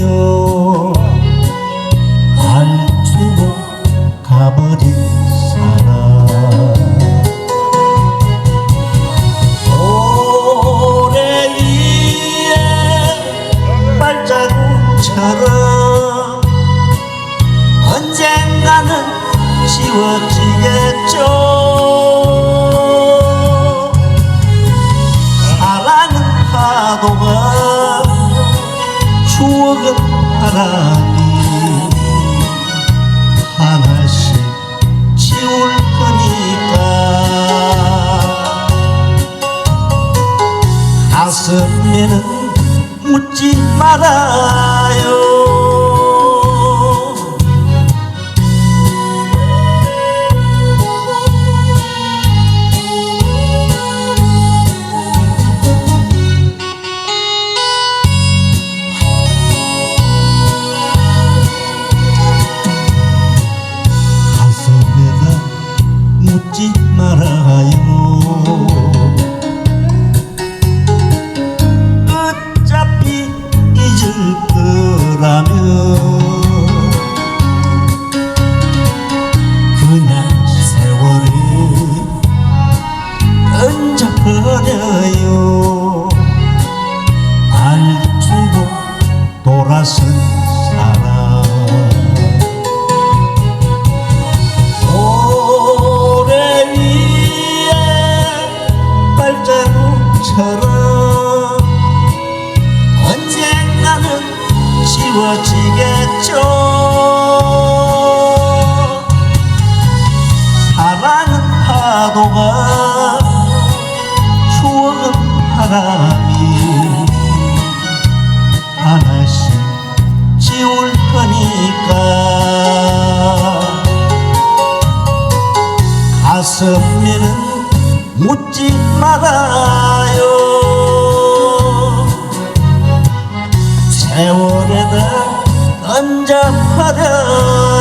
요, 알투고 가버린 사람. 모래 위에 발자국처럼 언젠가는 지워지겠죠. 바람이 하나씩 지울 거니까. 가슴에는 묻지 마라. 묻 지워지겠죠. 사랑은 파도가 추억은 바람이 하나씩 지울 거니까. 가슴에는 묻지 말아 세월에 날 던져버려